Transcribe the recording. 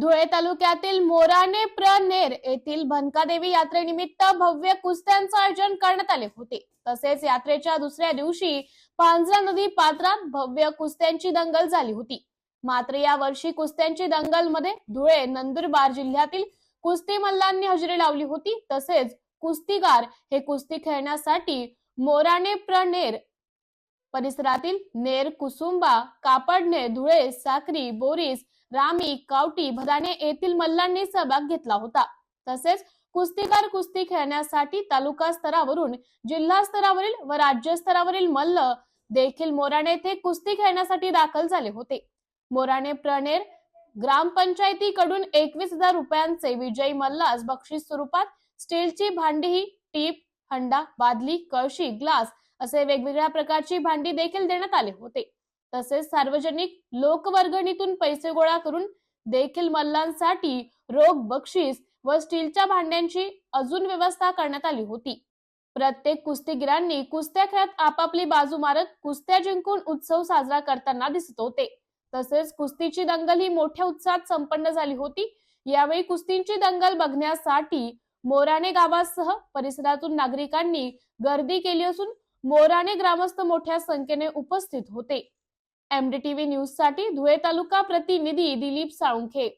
धुळे तालुक्यातील मोराने प्रनेर येथील भनकादेवी यात्रेनिमित्त भव्य कुस्त्यांचं आयोजन करण्यात आले होते. तसेच यात्रेच्या दुसऱ्या दिवशी पांझरा नदी पात्रात भव्य कुस्त्यांची दंगल झाली होती. मात्र या वर्षी कुस्त्यांची दंगलमध्ये धुळे नंदुरबार जिल्ह्यातील कुस्ती मल्लांनी हजेरी लावली होती. तसेच कुस्तीगार हे कुस्ती खेळण्यासाठी मोराने प्रनेर परिसरातील नेर कुसुंबा कापडणे धुळे साक्री बोरीस रामी कावटी भदाणे येथील मल्लांनी सहभाग घेतला होता. तसेच कुस्तीगार कुस्ती खेळण्यासाठी तालुका स्तरावरून जिल्हा स्तरावरील व राज्य स्तरावरील मल्ल देखील मोराणे येथे कुस्ती खेळण्यासाठी दाखल झाले होते. मोराणे प्रणेर ग्रामपंचायतीकडून एकवीस हजार रुपयांचे विजयी मल्लास बक्षीस स्वरूपात स्टीलची भांडी टीप हंडा बादली कळशी ग्लास असे वेगवेगळ्या प्रकारची भांडी देखील देण्यात आले होते. तसेच सार्वजनिक लोकवर्गणीतून पैसे गोळा करून देखील मल्लांसाठी रोख बक्षीस व स्टीलच्या भांड्यांची अजून व्यवस्था करण्यात आली होती. प्रत्येक कुस्तीगिरांनी कुस्त्या खेळात आपापली बाजू मारत कुस्त्या जिंकून उत्सव साजरा करताना दिसत होते. तसेच कुस्तीची दंगल ही मोठ्या उत्साहात संपन्न झाली होती. यावेळी कुस्तींची दंगल बघण्यासाठी मोराणे गावासह परिसरातून नागरिकांनी गर्दी केली असून मोराणे ग्रामस्थ मोठ्या संख्येने उपस्थित होते. एमडीटीव्ही न्यूजसाठी धुळे तालुका प्रतिनिधी दिलीप साळुंखे